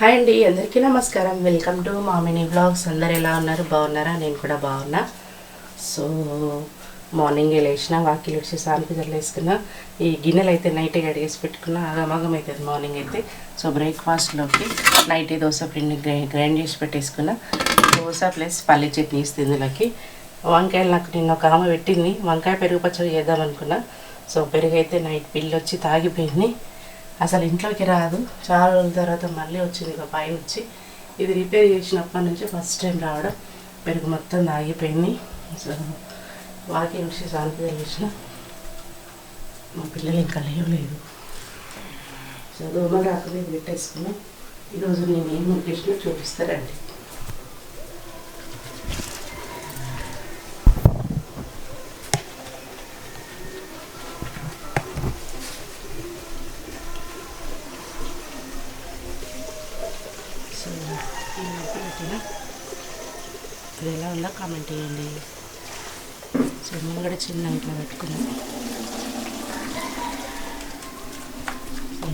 Hi అండి అందరికీ నమస్కారం. Welcome to Mamini vlogs. అందరు ఎలా ఉన్నారు? బాగున్నారా? నేను కూడా బాగున్నా. సో మార్నింగ్ లేచిన వాకిలు వచ్చి సాన్పిజర్లు వేసుకున్నా ఈ గిన్నెలు అయితే నైట్ కడిగేసి పెట్టుకున్నా ఆగమాగం అవుతుంది మార్నింగ్ అయితే. సో బ్రేక్ఫాస్ట్లోకి నైట్ దోశ పిండి గ్రై- గ్రైండ్ చేసి పెట్టేసుకున్నా. దోశ ప్లస్ పల్లి చట్నీ ఇస్తుంది ఇందులోకి. వంకాయలు నాకు నిన్న ఒక ఆమె పెట్టింది. వంకాయ పెరుగు పచ్చడి చేద్దాం అనుకున్నా సో పెరుగు అయితే నైట్ బిల్లు వచ్చి తాగిపోయింది. అసలు ఇంట్లోకి రాదు. చాలా రోజుల తర్వాత మళ్ళీ వచ్చింది ఒక పైన వచ్చి. ఇది రిపేర్ చేసినప్పటి నుంచి ఫస్ట్ టైం రావడం. పెరుగు మొత్తం తాగిపోయింది. సో వాకి వచ్చి శాంతి చేసిన. మా పిల్లలు ఇంకా లేవలేదు. సో దోమలు రాకుండా పెట్టేసుకున్నాం. ఈరోజు నేను ఏం ముట్టేసినా చూపిస్తారండి సో ఈ ముగ్గు పెట్టిన ఇది ఎలా ఉందో కామెంట్ చేయండి. సో కూడా చిన్న ఇట్లా పెట్టుకున్నాం.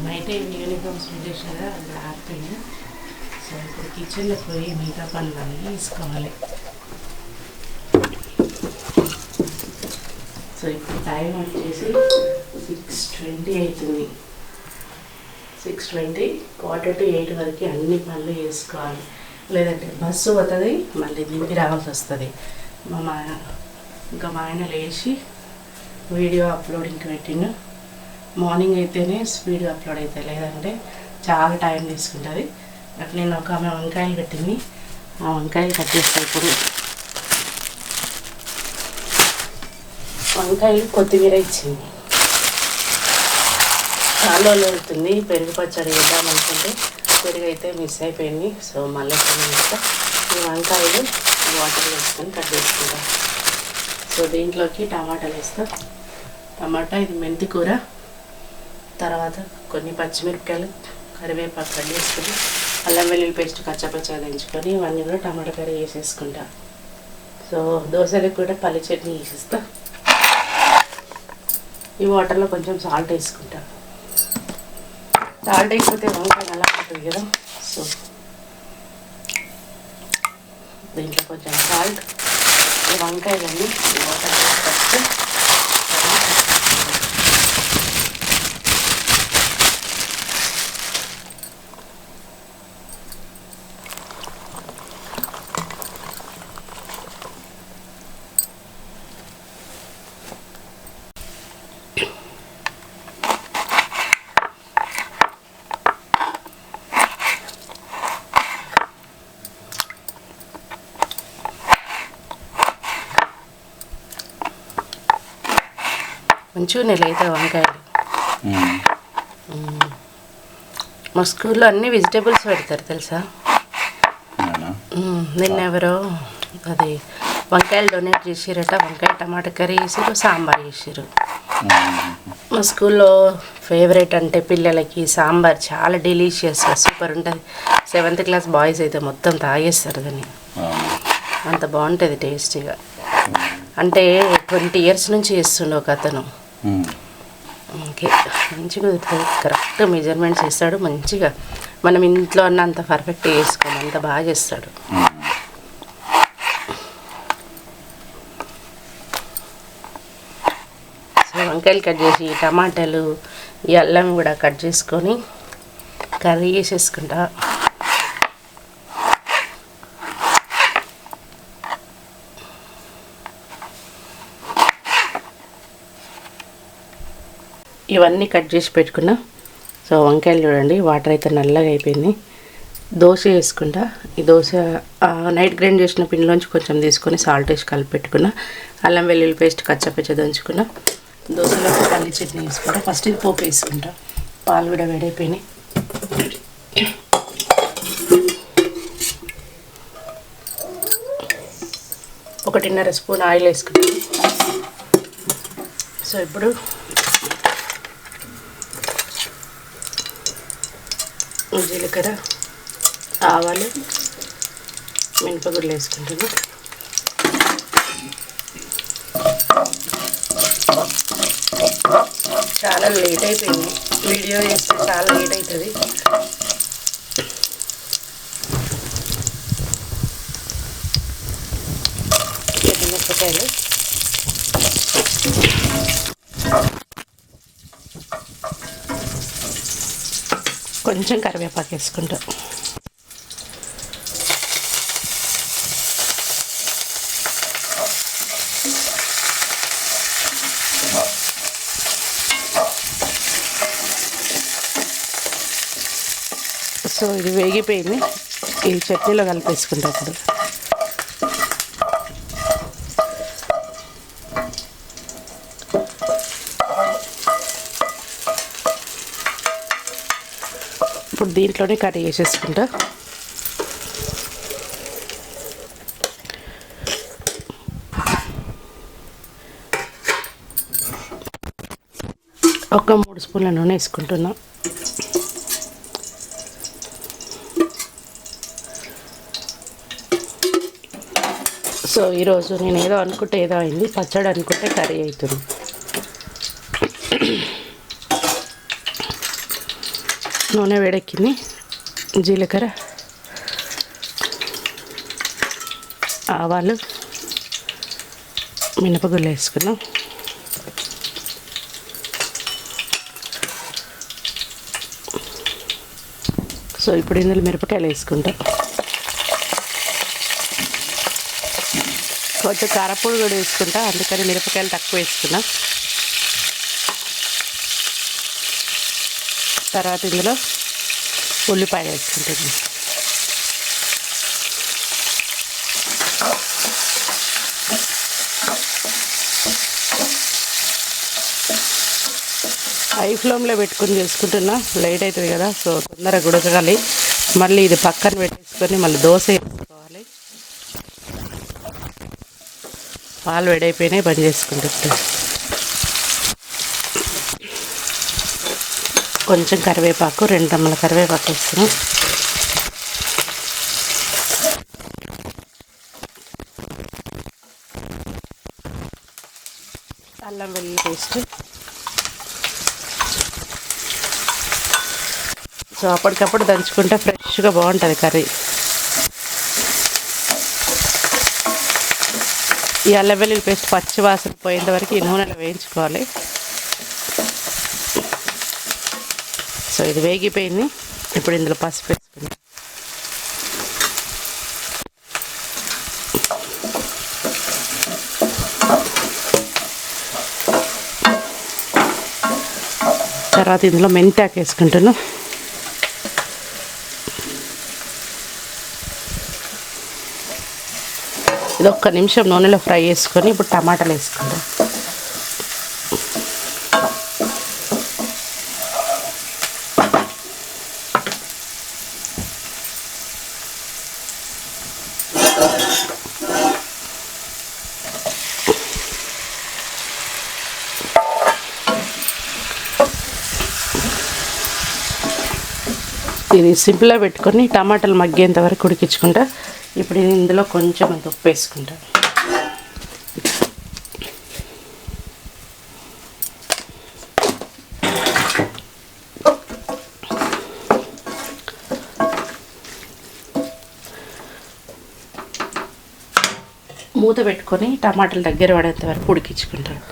నైట్ యూనిఫామ్స్ చేసిన కదా అక్కడ ఆరిపోయినాయి సో ఇప్పుడు కిచెన్లో పోయి మిగతా పనులన్నీ వేసుకోవాలి. సో ఇప్పుడు టైం వచ్చేసి సిక్స్ ట్వంటీ అవుతుంది. Six twenty quarter to eight వరకు అన్ని పనులు చేసుకోవాలి లేదంటే బస్సు పోతుంది మళ్ళీ దింపి రావాల్సి వస్తుంది. మా మా ఇంకా మా ఆయన లేచి వీడియో అప్లోడింగ్కి పెట్టిండు. మార్నింగ్ అయితేనే స్పీడ్ అప్లోడ్ అవుతాయి లేదంటే చాలా టైం తీసుకుంటుంది. అట్లా నేను ఒక ఆమె వంకాయలు కట్టింది. ఆ వంకాయలు కట్ చేస్తాను ఇప్పుడు వంకాయలు కొత్తిమీర ఇచ్చింది. చాలా వెళ్తుంది అవుతుంది పెరుగు పచ్చడి వేద్దాం అనుకుంటే. పెరుగు అయితే మిస్ అయిపోయింది. సో మళ్ళీ ఈ వంకాయలు వాటర్ వేసుకొని కట్ చేసుకుంటాం. సో దీంట్లోకి టమాటాలు వేస్తాం. టమాటా ఇది మెంతి కూర. తర్వాత కొన్ని పచ్చిమిరపకాయలు కరివేపాకు కట్ చేసుకుని అల్లం వెల్లుల్లి పేస్ట్ కచ్చపచ్చ దించుకొని ఇవన్నీ కూడా టమాటా కర్రీ వేసేసుకుంటా సో దోశలకు కూడా పల్లి చట్నీ వేసేస్తా ఈ వాటర్లో కొంచెం సాల్ట్ వేసుకుంటా. సాల్ట్ వేసిపోతే వంకాయ అలా ఉంటుంది కదా సో దీంట్లో కొంచెం సాల్ట్ ఈ వంకాయలన్నీ వాటర్ ఫస్ట్ మంచిగా నెల అవుతాయి వంకాయలు మా స్కూల్లో అన్ని వెజిటేబుల్స్ పెడతారు తెలుసా. నిన్న ఎవరో అది వంకాయలు డొనేట్ చేసిరట వంకాయ టమాటా కర్రీ చేసిరు సాంబార్ చేసిరు మా స్కూల్లో ఫేవరెట్ అంటే పిల్లలకి సాంబార్ చాలా డెలీషియస్గా సూపర్ ఉంటుంది. సెవెంత్ క్లాస్ బాయ్స్ అయితే మొత్తం తాగేస్తారు దాన్ని. అంత బాగుంటుంది టేస్టీగా. అంటే ట్వంటీ ఇయర్స్ నుంచి చేస్తుండే ఒక అతను. ఓకే. మంచిగా కుదురుతుంది కరెక్ట్ మెజర్మెంట్స్ ఇస్తాడు మంచిగా మనం ఇంట్లో అన్న అంత పర్ఫెక్ట్ చేసుకోము. అంత బాగా చేస్తాడు. సో వంకాయలు కట్ చేసి టమాటాలు ఈ అల్లం కూడా కట్ చేసుకొని కర్రీ చేసేసుకుంటా. ఇవన్నీ కట్ చేసి పెట్టుకున్నా. సో వంకాయలు చూడండి వాటర్ అయితే నల్లగా అయిపోయింది. దోశ వేసుకుంటా. ఈ దోశ నైట్ గ్రైండ్ చేసిన పిండిలోంచి కొంచెం తీసుకొని సాల్ట్ వేసి కలిపి పెట్టుకున్నా. అల్లం వెల్లుల్లి పేస్ట్ కచ్చపచ్చ దంచుకున్నా. దోశలో పల్లి చట్నీ వేసుకుంటా. ఫస్ట్ ఇది పోపు వేసుకుంటా. పాలు కూడా వేడైపోయినాయి. ఒకటిన్నర స్పూన్ ఆయిల్ వేసుకుంటాను సో ఇప్పుడు జీలకర్ర ఆవాలు మినపగుడ్లు వేసుకుంటాను చాలా లేట్ అయిపోయింది. వీడియో చేస్తే చాలా లేట్ అవుతుంది. కొంచెం కరివేపాకు వేసుకుంటాం. సో ఇది వేగిపోయింది. ఈ చట్నీలో కలిపేసుకుంటా ఇప్పుడు. దీంట్లోనే కర్రీ వేసేసుకుంటా ఒక మూడు స్పూన్ల నూనె వేసుకుంటున్నా. సో ఈరోజు నేను ఏదో అనుకుంటే ఏదో అయింది పచ్చడి అనుకుంటే కర్రీ అవుతుంది. నూనె వేడెక్కింది జీలకర్ర ఆవాలు మినపగుళ్ళు వేసుకున్నాం. సో ఇప్పుడు ఇందులో మిరపకాయలు వేసుకుంటాం. కొంచెం కారపొడి కూడా వేసుకుంటా అందుకని మిరపకాయలు తక్కువ వేసుకున్నాం. తర్వాత ఇందులో ఉల్లిపాయ వేసుకుంటుంది. హై ఫ్లేమ్లో పెట్టుకుని చేసుకుంటున్నా. లేట్ అవుతుంది కదా సో తొందరగా ఉడకాలి మళ్ళీ ఇది పక్కన పెట్టేసుకొని మళ్ళీ దోశ వేసుకోవాలి. పాలు వేడైపోయినాయి బంద్ చేసుకుంటుంది కొంచెం కరివేపాకు రెండు రమ్మల కరివేపాకు వేస్తున్నాం అల్లం వెల్లుల్లి పేస్ట్. సో అప్పటికప్పుడు దంచుకుంటే ఫ్రెష్గా బాగుంటుంది కర్రీ. ఈ అల్లం వెల్లుల్లి పేస్ట్ పచ్చి వాసన పోయేంత వరకు ఈ నూనెలో వేయించుకోవాలి. సో ఇది వేగిపోయింది. ఇప్పుడు ఇందులో పసుపు వేసుకుందాం. తర్వాత ఇందులో మెంతాకు వేసుకుంటున్నాం ఇది ఒక్క నిమిషం నూనెలో ఫ్రై చేసుకొని ఇప్పుడు టమాటాలు వేసుకుంటాం ఇది సింపుల్గా పెట్టుకొని టమాటాలు మగ్గేంత వరకు ఉడికించుకుంటా. ఇప్పుడు నేను ఇందులో కొంచెం అంత ఉప్పు వేసుకుంటా. మూత పెట్టుకొని టమాటాలు దగ్గర పడేంత వరకు ఉడికించుకుంటాను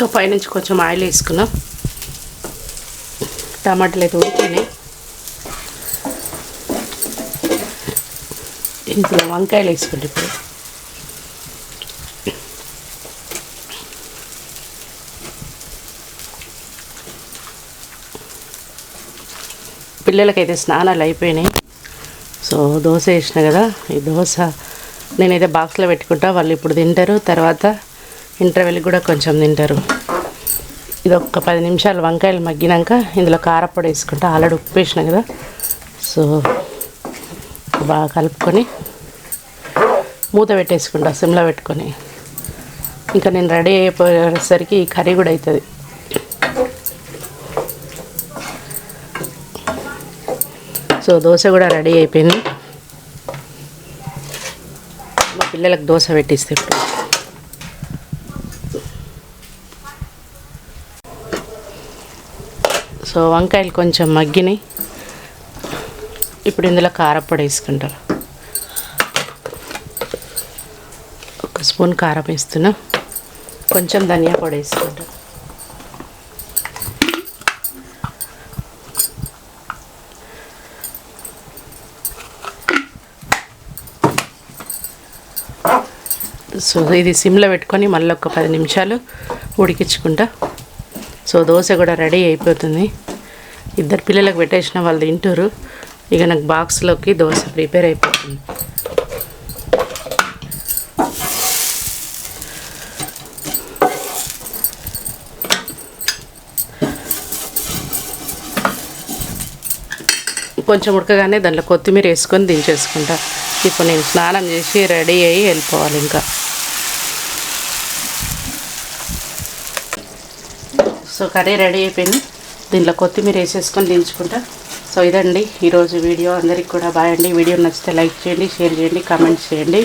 సో పైనుంచి కొంచెం ఆయిల్ వేసుకున్నాం. టమాటాలు అయితే ఉడికినాయి. ఇందులో వంకాయలు వేసుకోండి ఇప్పుడు. పిల్లలకైతే స్నానాలు అయిపోయినాయి. సో దోశ వేసిన కదా ఈ దోశ నేనైతే బాక్స్లో పెట్టుకుంటా వాళ్ళు ఇప్పుడు తింటారు. తర్వాత ఇంటర్వెల్కి కూడా కొంచెం తింటారు. ఇది ఒక పది నిమిషాలు వంకాయలు మగ్గినాక ఇందులో కారపొడి వేసుకుంటా ఆల్రెడీ ఉప్పు వేసినా కదా. సో బాగా కలుపుకొని మూత పెట్టేసుకుంటా సిమ్లో పెట్టుకొని. ఇంకా నేను రెడీ అయిపోయేసరికి కర్రీ కూడా అవుతుంది సో దోశ కూడా రెడీ అయిపోయింది. మా పిల్లలకు దోశ పెట్టిస్తే ఇప్పుడు సో వంకాయలు కొంచెం మగ్గినాయి. ఇప్పుడు ఇందులో కారప్పొడి వేసుకుంటారు ఒక స్పూన్ కారం వేస్తున్నా. కొంచెం ధనియా పొడి వేసుకుంటా. సో ఇది సిమ్లో పెట్టుకొని మళ్ళీ ఒక పది నిమిషాలు ఉడికించుకుంటా. సో దోశ కూడా రెడీ అయిపోతుంది. ఇద్దరు పిల్లలకు పెట్టేసిన వాళ్ళు తింటారు ఇక నాకు బాక్స్లోకి దోశ ప్రిపేర్ అయిపోతుంది. కొంచెం ఉడకగానే దాంట్లో కొత్తిమీర వేసుకొని దించేసుకుంటా. ఇప్పుడు నేను స్నానం చేసి రెడీ అయ్యి వెళ్ళిపోవాలి ఇంకా. సో కర్రీ రెడీ అయిపోయింది. దీంట్లో కొత్తిమీర వేసేసుకొని దించుకుంటా. సో ఇదండి ఈరోజు వీడియో. అందరికి కూడా బాయ్ అండి. వీడియో నచ్చితే లైక్ చేయండి షేర్ చేయండి కామెంట్ చేయండి.